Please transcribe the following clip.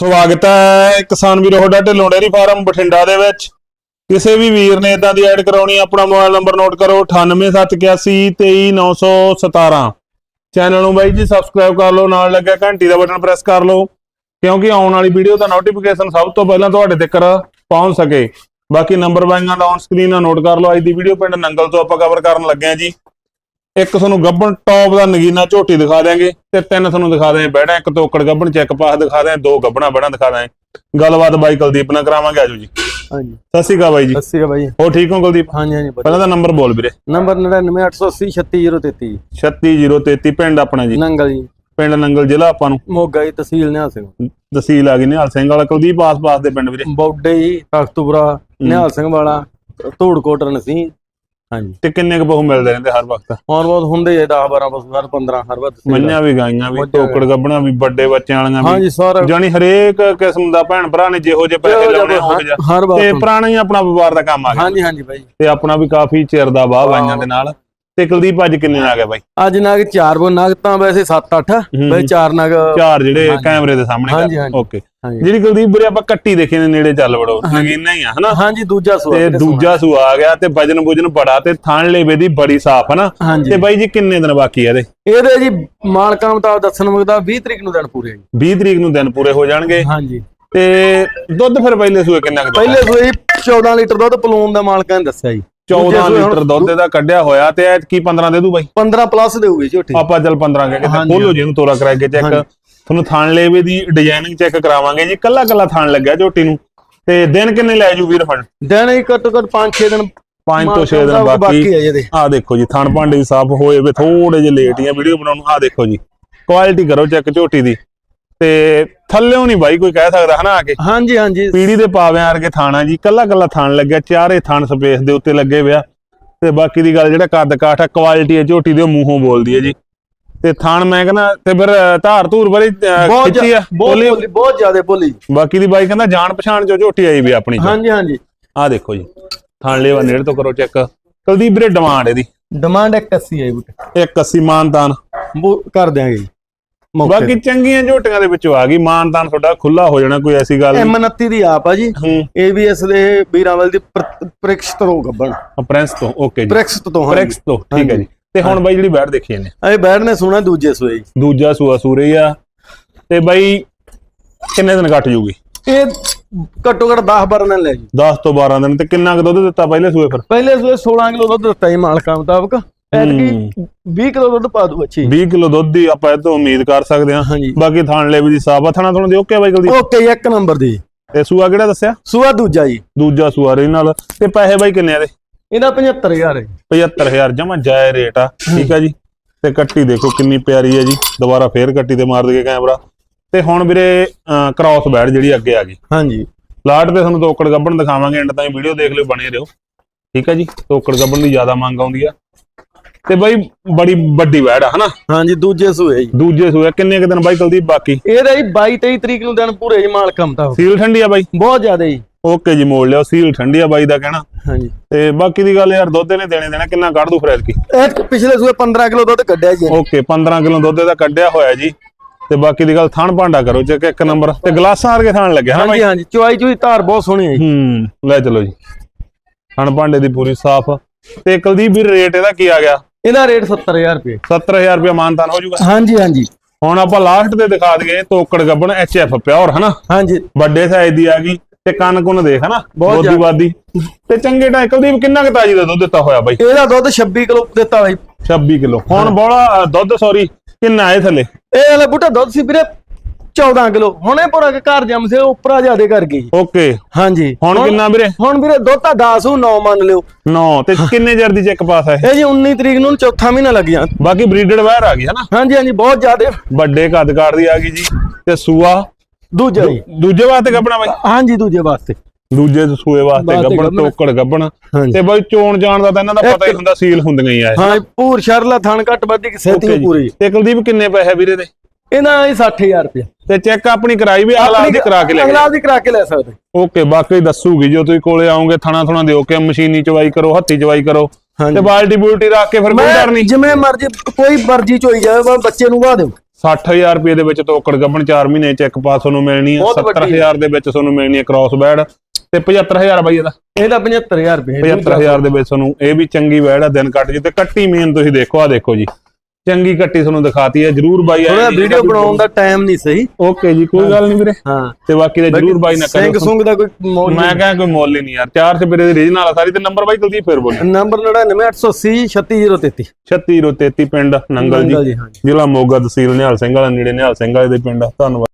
ਸਵਾਗਤ ਹੈ ਕਿਸਾਨ ਵੀਰੋ, ਤੁਹਾਡਾ ਢਿੱਲੋਂ ਡੇਅਰੀ ਫਾਰਮ ਬਠਿੰਡਾ ਦੇ ਵਿੱਚ। ਕਿਸੇ ਵੀ ਵੀਰ ਨੇ ਇਦਾਂ ਦੀ ਐਡ ਕਰਾਉਣੀ ਆਪਣਾ ਮੋਬਾਈਲ ਨੰਬਰ ਨੋਟ ਕਰੋ 9871823917 ਚੈਨਲ ਨੂੰ ਬਾਈ ਜੀ ਸਬਸਕ੍ਰਾਈਬ ਕਰ ਲਓ, ਨਾਲ ਲੱਗਿਆ ਘੰਟੀ ਦਾ ਬਟਨ ਪ੍ਰੈਸ ਕਰ ਲਓ, ਕਿਉਂਕਿ ਆਉਣ ਵਾਲੀ ਵੀਡੀਓ ਦਾ ਨੋਟੀਫਿਕੇਸ਼ਨ ਸਭ ਤੋਂ ਪਹਿਲਾਂ ਤੁਹਾਡੇ ਤੱਕ ਪਹੁੰਚ ਸਕੇ। ਬਾਕੀ ਨੰਬਰ ਬਾਈਆਂ ਦਾ ਔਨ ਸਕਰੀਨ ਨਾਲ ਨੋਟ ਕਰ ਲਓ, ਅੱਜ ਦੀ ਵੀਡੀਓ ਪਿੰਡ ਨੰਗਲ ਤੋਂ ਆਪਾਂ ਕਵਰ ਕਰਨ ਲੱਗੇ ਹਾਂ ਜੀ। ਇੱਕ ਤੁਹਾਨੂੰ ਗੱਬਣ ਟੌਪ ਦਾ ਨਗੀਨਾ ਝੋਟੀ ਦਿਖਾ ਦਿਆਂਗੇ ਤੇ ਤਿੰਨ ਤੁਹਾਨੂੰ ਦਿਖਾ ਦਿਆਂਗੇ ਬੈੜਾ ਇੱਕ ਤੋਕੜ ਗੱਬਣ ਚੈੱਕ ਪਾਸ ਦਿਖਾ ਦਿਆਂਗੇ ਦੋ ਗੱਬਣਾ ਬੈੜਾ ਦਿਖਾ ਦਿਆਂਗੇ। ਗੱਲਬਾਤ ਬਾਈ ਕੁਲਦੀਪ ਨਾਲ ਕਰਾਵਾਂਗੇ ਆਜੋ ਜੀ। ਹਾਂਜੀ। ਸਤਿ ਸ਼੍ਰੀ ਅਕਾਲ ਬਾਈ ਜੀ। ਅੱਸੀ ਬਾਈ। ਹੋ ਠੀਕ ਹੋ ਕੁਲਦੀਪ? ਹਾਂਜੀ ਹਾਂਜੀ। ਪਹਿਲਾਂ ਤਾਂ ਨੰਬਰ ਬੋਲ ਵੀਰੇ। ਨੰਬਰ 99880 36033 36033 ਪਿੰਡ ਆਪਣਾ ਜੀ। ਨੰਗਲ ਜੀ। ਪਿੰਡ ਨੰਗਲ ਜ਼ਿਲ੍ਹਾ ਆਪਾਂ ਨੂੰ। ਮੋਗਾ ਜੀ ਤਹਿਸੀਲ ਨਿਹਾਲ ਸਿੰਘ। ਤਹਿਸੀਲ ਆ ਗਈ ਨਿਹਾਲ ਸਿੰਘ ਵਾਲਾ। ਕੁਲਦੀਪ ਆਸ-ਪਾਸ ਦੇ ਪਿੰਡ ਵੀਰੇ। ਬੌਡੇ ਜੀ ਤਖਤੂਪੁਰਾ ਨਿਹਾਲ ਸਿੰਘ ਵਾਲਾ ਧੂੜਕੋਟ ਨਸੀ ਹਾਂਜੀ। ਤੇ ਕਿੰਨੇ ਕੁ ਬਹੁ ਮਿਲਦੇ ਰਹਿੰਦੇ ਹਰ ਵਕਤ? ਹੋਰ ਬਹੁਤ ਹੁੰਦੇ ਜੀ 10 12 ਬਸ ਹਰ 15 ਹਰ ਤਹਿਸੀਲ ਮੰਨਿਆਂ ਵੀ ਗਾਈਆਂ ਵੀ ਤੋਕੜ ਗੱਬਣਾ ਵੀ ਵੱਡੇ ਬੱਚਿਆਂ ਵਾਲੀਆਂ ਵੀ। ਹਾਂਜੀ ਸਰ। ਜਾਨੀ ਹਰੇਕ ਕਿਸਮ ਦਾ ਭੈਣ ਭਰਾ ਨੇ ਜਿਹੋ ਜਿਹੇ ਪੈਸੇ ਲਾਉਣੇ ਹੋ ਜਾ ਤੇ ਪੁਰਾਣਾ ਹੀ ਆਪਣਾ ਵਪਾਰ ਦਾ ਕੰਮ ਆ ਗਿਆ। ਹਾਂਜੀ ਹਾਂਜੀ ਬਾਈ ਤੇ ਆਪਣਾ ਵੀ ਕਾਫੀ ਚਿਰ ਦਾ ਵਾਹ ਬਾਈਆਂ ਦੇ ਨਾਲ। ਤੇ ਕੁਲਦੀਪ ਅੱਜ ਕਿੰਨੇ ਆ ਗਏ ਬਾਈ? ਅੱਜ ਨਾਗ ਚਾਰ ਬੋ ਨਾਗ ਤਾਂ ਵੈਸੇ 7 8 ਵੈਸੇ ਚਾਰ ਨਾਗ ਚਾਰ ਜਿਹੜੇ। ਕੈਮਰੇ ਦੇ ਸਾਹਮਣੇ ਹਾਂਜੀ, ਹਾਂਜੀ। ਓਕੇ ਜਿਹੜੀ ਕੁਲਦੀਪ ਵੀਰੇ ਆਪਾਂ ਕੱਟੀ ਦੇਖੇ ਨੇ ਨੇੜੇ ਚੱਲ ਵੜੋ ਨਗੀਨਾ ਹੀ ਆ ਹਨਾ? ਹਾਂਜੀ ਦੂਜਾ ਸੂਆ ਤੇ ਦੂਜਾ ਸੂ ਆ ਗਿਆ ਤੇ ਵਜਨ ਵੁਜਨ ਬੜਾ ਤੇ ਥਣ ਲੇਵੇ ਦੀ ਬੜੀ ਸਾਫ਼ ਹਨਾ? ਤੇ ਬਾਈ ਜੀ ਕਿੰਨੇ ਦਿਨ ਬਾਕੀ ਆ ਇਹਦੇ? ਇਹਦੇ ਜੀ ਮਾਲਕਾਂ ਮੁਤਾਬਕ ਦੱਸਣ ਮੁਕਦਾ 20 ਤਰੀਕ ਨੂੰ ਦਿਨ ਪੂਰੇ ਜੀ। 20 ਤਰੀਕ ਨੂੰ ਦਿਨ ਪੂਰੇ ਹੋ ਜਾਣਗੇ। ਹਾਂਜੀ। ਤੇ ਦੁੱਧ ਫਿਰ ਪਹਿਲੇ ਸੂਏ ਕਿੰਨਾ ਕੁ? ਪਹਿਲੇ ਸੂਏ 14 ਲੀਟਰ ਦੁੱਧ ਪਲੂਨ ਦਾ ਮਾਲਕਾਂ ਨੇ ਦੱਸਿਆ ਜੀ। 14 ਦੂਜੇ ਸੂਏ ਹੁਣ ਲੀਟਰ ਦੁੱਧ ਦਾ ਕੱਢਿਆ ਹੋਇਆ ਤੇ ਐਤ ਕੀ 15 ਦੇ ਦੂ ਬਾਈ? 15 ਪਲੱਸ ਦੇਊਗੀ ਝੋਟੀ ਆਪਾਂ ਚੱਲ 15 ਕਹਿ ਕੇ ਹਾਂਜੀ, ਖੋਲੋ ਜੀ ਇਹਨੂੰ ਤੋਰਾ ਕਰਾ ਕੇ ਚੈੱਕ ਹਾਂਜੀ। ਤੁਹਾਨੂੰ ਥਣ ਲੇਵੇ ਦੀ ਡਿਜ਼ਾਈਨਿੰਗ ਚੈੱਕ ਕਰਾਵਾਂਗੇ ਜੀ। ਕੱਲਾ ਕੱਲਾ ਥਣ ਲੱਗਿਆ ਝੋਟੀ ਨੂੰ। ਤੇ ਦਿਨ ਕਿੰਨੇ ਲੈ ਜੂ ਵੀਰ ਫੜ ਦਿਨ ਹੀ ਘੱਟੋ ਘੱਟ 5-6 ਦਿਨ 5 ਤੋਂ 6 ਦਿਨ ਦਾ ਬਾਕੀ ਹੈ ਜਿਹਦੇ ਆ ਦੇਖੋ ਜੀ ਥਣ ਭਾਂਡੇ ਸਾਫ਼ ਹੋਏ ਵੇ ਥੋੜੇ ਜਿਹੇ ਲੇਟ ਹੀ ਆ ਵੀਡੀਓ ਬਣਾਉਣ ਨੂੰ। ਆ ਦੇਖੋ ਜੀ। ਕੁਆਲਿਟੀ ਕਰੋ ਚੈੱਕ ਝੋਟੀ ਦੀ। ਤੇ ਥੱਲਿਓਂ ਨਹੀਂ ਬਾਈ ਕੋਈ ਕਹਿ ਸਕਦਾ ਹਨਾ ਆ ਕੇ? ਹਾਂਜੀ ਹਾਂਜੀ। ਪੀੜੀ ਦੇ ਪਾਵਿਆਂ ਵਰਗੇ ਥਾਣਾ ਜੀ ਕੱਲਾ ਕੱਲਾ ਥਣ ਲੱਗਿਆ ਚਾਰੇ ਥਣ ਸਪੇਸ ਦੇ ਉੱਤੇ ਲੱਗੇ ਹੋਇਆ ਤੇ ਬਾਕੀ ਦੀ ਗੱਲ ਜਿਹੜਾ ਕੱਦ ਕਾਠ ਆ ਕੁਆਲਿਟੀ ਹੈ ਝੋਟੀ ਦੇ ਮੂੰਹੋਂ ਬੋਲਦੀ ਹੈ ਜੀ। ਤੇ ਥਣ ਮੈਂ ਕਹਿੰਦਾ ਤੇ ਫਿਰ ਧਾਰ ਧੂਰ ਬੜੀ ਖਿੱਚੀ ਆ ਬੋਲੀ? ਬਹੁਤ ਜ਼ਿਆਦਾ ਭੋਲੀ ਬਾਕੀ ਦੀ ਬਾਈ ਕਹਿੰਦਾ ਜਾਣ ਪਛਾਣ ਚੋਂ ਝੋਟੀ ਆਈ ਵੀ ਆਪਣੀ ਹਾਂਜੀ ਹਾਂਜੀ। ਆ ਦੇਖੋ ਜੀ ਥਣ ਲੈਵਾ ਨੇੜੇ ਤੋਂ ਕਰੋ ਚੈੱਕ। ਕੁਲਦੀਪ ਵੀਰੇ ਡਿਮਾਂਡ ਇਹਦੀ? ਡਿਮਾਂਡ 81 ਹੈ ਬੁੱਟ। 180 ਮਾਨਤਾਨ। ਕਰ ਦਿਆਂਗੇ ਜੀ। ਬਾਕੀ ਚੰਗੀਆਂ ਝੋਟੀਆਂ ਦੇ ਵਿੱਚੋਂ ਆ ਗਈ। ਮਾਨਤਾਨ ਤੁਹਾਡਾ ਖੁੱਲਾ ਹੋ ਜਾਣਾ ਕੋਈ ਐਸੀ ਗੱਲ ਨਹੀਂ। M29 ਦੀ ਆਪ ਆ ਜੀ। ਹੂੰ। ABS ਦੇ ਵੀਰਾਂਵਲ ਦੀ ਪ੍ਰਿਕਸ ਤੋਂ ਗੱਬਣ ਪ੍ਰਿੰਸ ਤੋਂ ਓਕੇ ਜੀ। ਪ੍ਰਿਕਸ ਤੋਂ ਹਾਂ ਤੋਂ ਠੀਕ ਹੈ ਜੀ। ਤੇ ਹੁਣ ਬਾਈ ਜਿਹੜੀ ਬੈਠ ਦੇਖੀ ਇਹਨੇ। ਇਹ ਬੈਠ ਨੇ ਸੁਣਾ ਦੂਜੇ ਸੂਏ ਜੀ। ਦੂਜਾ ਸੂਆ ਸੂਰੇ ਆ। ਤੇ ਬਾਈ ਕਿੰਨੇ ਦਿਨ ਕੱਟ ਜੂਗੀ? ਇਹ ਘੱਟੋ ਘੱਟ 10 12 ਦਿਨ ਲੈ ਜੀ। 10 ਤੋਂ 12 ਦਿਨ। ਤੇ ਕਿੰਨਾ ਕੁ ਦੁੱਧ ਦਿੱਤਾ ਪਹਿਲੇ ਸੂਏ ਫਿਰ? ਪਹਿਲੇ ਸੂਏ 16 ਕਿਲੋ ਦੁੱਧ ਦਿੱਤਾ ਜੀ ਮਾਲਕਾਂ ਮੁਤਾਬਕ। ਐਤਕੀ 20 ਕਿਲੋ ਦੁੱਧ ਪਾ ਦੂ ਅੱਛੀ 20 ਕਿਲੋ ਦੁੱਧ ਦੀ ਆਪਾਂ ਇਹ ਤੋਂ ਉਮੀਦ ਕਰ ਸਕਦੇ ਹਾਂ। ਹਾਂਜੀ। ਬਾਕੀ ਥਾਣ ਲੈ ਵੀ ਦੀ ਆ। ਥਾਣਾ ਤੁਹਾਨੂੰ ਦੇ ਓਕੇ ਬਾਈ ਜਲਦੀ ਓਕੇ ਇੱਕ ਨੰਬਰ ਦੀ। ਤੇ ਸੂਆ ਕਿਹੜਾ ਦੱਸਿਆ? ਸੂਆ ਦੂਜਾ ਜੀ। ਦੂਜਾ ਸੂਆ ਰੇ ਨਾਲ। ਤੇ ਪੈਸੇ ਬਾਈ ਕਿੰਨੇ ਆ ਦੇ ਇਹਦਾ 75000 ਹੈ। 75000 ਜਮਾ ਜਾਇ ਰੇਟ ਆ। ਠੀਕ ਆ ਜੀ। ਤੇ ਕੱਟੀ ਦੇਖੋ ਕਿੰਨੀ ਪਿਆਰੀ ਹੈ ਜੀ। ਦੁਬਾਰਾ ਫੇਰ ਕੱਟੀ ਤੇ ਮਾਰ ਦਈਏ ਕੈਮਰਾ। ਤੇ ਹੁਣ ਵੀਰੇ ਕ੍ਰਾਸ ਬੈਡ ਜਿਹੜੀ ਅੱਗੇ ਆ ਗਈ। ਹਾਂਜੀ। ਲਾਟ ਤੇ ਤੁਹਾਨੂੰ ਤੋਕੜ ਗੱਬਣ ਦਿਖਾਵਾਂਗੇ ਐਂਡ ਤਾਈਂ ਵੀਡੀਓ ਦੇਖ ਲਿਓ ਬਣੇ ਰਹੋ। ਠੀਕ ਹੈ ਜੀ। ਤੋਕੜ ਗੱਬਣ ਦੀ ਜ਼ਿਆਦਾ ਮੰਗ ਆਉਂਦੀ ਆ। ਤੇ ਬਾਈ ਬੜੀ ਵੱਡੀ ਵੈੜ ਆ ਹਨਾ? ਹਾਂਜੀ ਦੂਜੇ ਸੂਏ ਜੀ। ਦੂਜੇ ਸੂਏ ਕਿੰਨੇ ਕੁ ਦਿਨ ਬਾਈ ਕੁਲਦੀਪ ਬਾਕੀ? ਇਹਦਾ ਜੀ 22 23 ਤਰੀਕ ਨੂੰ ਦਿਨ ਪੂਰੇ ਜੀ ਮਾਲਕਾਂ ਮੁਤਾਬਕ ਸੀਲ ਠੰਡੀ ਆ ਬਾਈ? ਬਹੁਤ ਜ਼ਿਆਦਾ ਜੀ। ਓਕੇ ਜੀ ਮੋੜ ਲਿਓ ਸੀਲ ਠੰਡੀ ਆ ਬਾਈ ਦਾ ਕਹਿਣਾ। ਹਾਂਜੀ। ਤੇ ਬਾਕੀ ਦੀ ਗੱਲ ਯਾਰ ਦੁੱਧ ਨੇ ਦੇਣੇ ਦੇਣਾ ਕਿੰਨਾ ਕੱਢ ਦੂ ਫਰੈਦ ਕੀ? ਇਹ ਪਿਛਲੇ ਸੂਏ 15 ਕਿਲੋ ਦੁੱਧ ਕੱਢਿਆ ਜੀ ਓਕੇ 15 ਕਿਲੋ ਦੁੱਧ ਦਾ ਕੱਢਿਆ ਹੋਇਆ ਜੀ। ਤੇ ਬਾਕੀ ਦੀ ਗੱਲ ਥਣ ਭਾਂਡਾ ਕਰੋ ਚੈੱਕ ਇੱਕ ਨੰਬਰ। ਤੇ ਗਲਾਸਾਂ ਵਰਗੇ ਥਣ ਲੱਗਿਆ ਹਨਾ ਬਾਈ? ਹਾਂਜੀ ਹਾਂਜੀ ਚੁਆਈ ਚੁਈ ਧਾਰ ਬਹੁਤ ਸੋਹਣੀ ਹੈ ਜੀ। ਹੂੰ ਲੈ ਚਲੋ ਜੀ। ਥਣ ਭਾਂਡੇ ਦੀ ਪੂਰੀ ਸਾਫ਼। ਤੇ ਕੁਲਦੀਪ ਵੀਰ ਰੇਟ ਇਹਦਾ ਕੀ ਆ ਗਿਆ? ਇਹਦਾ ਰੇਟ 70000 ਰੁਪਏ। 70000 ਰੁਪਏ ਮਾਨਤਾਨ ਹੋ ਜਾਊਗਾ। ਹਾਂਜੀ ਹਾਂਜੀ। ਹੁਣ ਆਪਾਂ ਲਾਸਟ ਤੇ ਦਿਖਾ ਦਈਏ ਤੋਕੜ ਗੱਬਣ ਐਫ ਪਿਓਰ ਹਨਾ? ਹਾਂਜੀ। ਵੱਡੇ ਸਾਈਜ਼ ਦੀ ਆ ਗਈ ਤੇ ਕੰਨ ਕੁੰਨ ਦੇਖ ਹਨਾ? ਬਹੁਤ। ਬਾਦੀ ਤੇ ਚੰਗੇ ਟਾਈ ਕੁਲਦੀਪ ਕਿੰਨਾ ਕੁ ਤਾਜੀ ਦਾ ਦੁੱਧ ਦਿੱਤਾ ਹੋਇਆ ਬਾਈ? ਇਹਦਾ ਦੁੱਧ 26 ਕਿਲੋ ਦਿੱਤਾ ਬਾਈ। 26 ਕਿਲੋ। ਹੁਣ ਬੋਲਾ ਦੁੱਧ ਸੌਰੀ ਕਿੰਨਾ ਆਏ ਥੱਲੇ? ਇਹ ਵਾਲਾ ਬੂਟਾ ਦੁੱਧ ਸੀ ਵੀਰੇ 14 ਕਿਲੋ। ਹੁਣੇ ਪੂਰਾ ਕੇ ਘਰ ਜੰਮ ਸੇ ਉੱਪਰਾ ਜਿਆਦੇ ਕਰ ਗਈ। ਓਕੇ। ਹਾਂਜੀ। ਹੁਣ ਕਿੰਨਾ ਵੀਰੇ? ਹੁਣ ਵੀਰੇ ਦੁੱਧ ਤਾਂ 10 ਨੂੰ 9 ਮੰਨ ਲਿਓ। 9 ਤੇ ਕਿੰਨੇ ਜਰ ਦੀ ਚੈੱਕ ਪਾਸ ਹੈ? ਇਹ ਜੀ 19 ਤਰੀਕ ਨੂੰ ਚੌਥਾ ਮਹੀਨਾ ਲੱਗ ਗਿਆ। ਬਾਕੀ ਬਰੀਡਡ ਵਾਇਰ ਆ ਗਈ ਹਨਾ ਹਾਂਜੀ ਹਾਂਜੀ ਬਹੁਤ ਜ਼ਿਆਦੇ। ਵੱਡੇ ਕੱਦ ਕਾਰ ਦੀ ਆ ਗਈ ਜੀ ਤੇ ਸੂਆ। ਦੂਜਾ ਜੀ। ਦੂਜੇ ਵਾਸਤੇ ਗੱਬਣਾ ਬਾਈ? ਹਾਂਜੀ ਦੂਜੇ ਵਾਸਤੇ। ਦੂਜੇ ਸੂਏ ਵਾਸਤੇ ਗੱਬਣ। ਤੋਕੜ ਗੱਬਣ ਤੇ ਬਾਈ ਚੋਣ ਜਾਣ ਦਾ ਤਾਂ ਇਹਨਾਂ ਦਾ ਪਤਾ ਹੀ ਹੁੰਦਾ ਸੀਲ ਹੁੰਦੀਆਂ ਹੀ ਆ। ਹਾਂ ਪੂਰ ਸ਼ਰਲਾ ਥਣ ਘੱਟ ਵੱਧੀ Okay ਜੀ। ਪੂਰੀ। ਤੇ ਕੁਲਦੀਪ ਕਿੰਨੇ ਪੈਸੇ ਵੀਰੇ ਦੇ? ਇਹਨਾਂ ਹੀ 60000 ਰੁਪਏ ਤੇ ਚੈੱਕ ਆਪਣੀ ਕਰਾਈ ਵੀ ਅਗਲਾ ਦੀ ਕਰਾ ਕੇ ਲੈ ਅਗਲਾ ਦੀ ਕਰਾ ਕੇ ਲੈ ਸਕਦੇ। ਓਕੇ ਬਾਕੀ ਦੱਸੂਗੀ ਜੋ ਤੁਸੀਂ ਕੋਲੇ ਆਓਗੇ ਥਣਾ ਥਣਾ ਦਿਓ ਕਿ ਮਸ਼ੀਨੀ ਚਵਾਈ ਕਰੋ ਹੱਥੀ ਚਵਾਈ ਕਰੋ। ਤੇ ਬਾਲਟੀ ਬੂਲਟੀ ਰੱਖ ਕੇ ਫਿਰ ਕੋਈ ਡਰ ਨਹੀਂ। ਜਿਵੇਂ ਮਰਜ਼ੀ ਕੋਈ ਮਰਜ਼ੀ ਚੋਈ ਜਾਵੇ ਬਸ ਬੱਚੇ ਨੂੰ ਵਾ ਦਿਓ। 60000 ਰੁਪਏ ਦੇ ਵਿੱਚ ਤੋਕੜ ਗੱਬਣ 4 ਮਹੀਨੇ ਚ ਇੱਕ ਪਾਸ ਤੁਹਾਨੂੰ ਮਿਲਣੀ ਹੈ ਬਹੁਤ ਵੱਡੀ। 70000 ਦੇ ਵਿੱਚ ਤੁਹਾਨੂੰ ਮਿਲਣੀ ਹੈ ਕ੍ਰਾਸ ਬੈਡ ਤੇ 75000 ਬਾਈ ਇਹਦਾ। ਇਹਦਾ 75000 ਰੁਪਏ 75000 ਦੇ ਵਿੱਚ ਤੁਹਾਨੂੰ ਇਹ ਵੀ ਚੰਗੀ ਵੈੜ ਆ ਦਿਨ ਕੱਟ ਜੀ ਤੇ ਕੱਟੀ ਮੇਨ ਤੁਸੀਂ ਦੇਖੋ ਆ ਦੇਖੋ ਜੀ। ਚੰਗੀ ਕੱਟੀ ਤੁਹਾਨੂੰ ਦਿਖਾਤੀ ਹੈ ਜਰੂਰ ਬਾਈ ਥੋੜਾ ਵੀਡੀਓ ਬਣਾਉਣ ਦਾ ਟਾਈਮ ਨਹੀਂ ਸਹੀ। ਓਕੇ ਜੀ ਕੋਈ ਗੱਲ ਨਹੀਂ ਵੀਰੇ। ਹਾਂ। ਤੇ ਬਾਕੀ ਦੇ ਜਰੂਰ ਬਾਈ ਨਾ ਸਿੰਘ ਕਰੋ। ਸੁੰਗ ਦਾ ਕੋਈ ਮੌਲ ਮੈਂ ਕਹਾਂ ਕੋਈ ਮੁੱਲ ਹੀ ਨਹੀਂ ਯਾਰ ਚਾਰ ਸਪੇਰੇ ਦੀ ਰੀਜਨਲ ਆ ਸਾਰੀ ਤੇ ਨੰਬਰ ਬਾਈ ਕੁਲਦੀਪ ਫੇਰ ਬੋਲੀ। ਨੰਬਰ 99880 36033 36033 ਪਿੰਡ ਨੰਗਲ ਜੀ। ਜ਼ਿਲ੍ਹਾ ਮੋਗਾ ਤਹਿਸੀਲ ਨਿਹਾਲ ਸਿੰਘ ਵਾਲਾ ਨੇੜੇ ਨਿਹਾਲ ਸਿੰਘ ਵਾਲੇ ਦੇ ਪਿੰਡ। ਧੰਨਵਾਦ।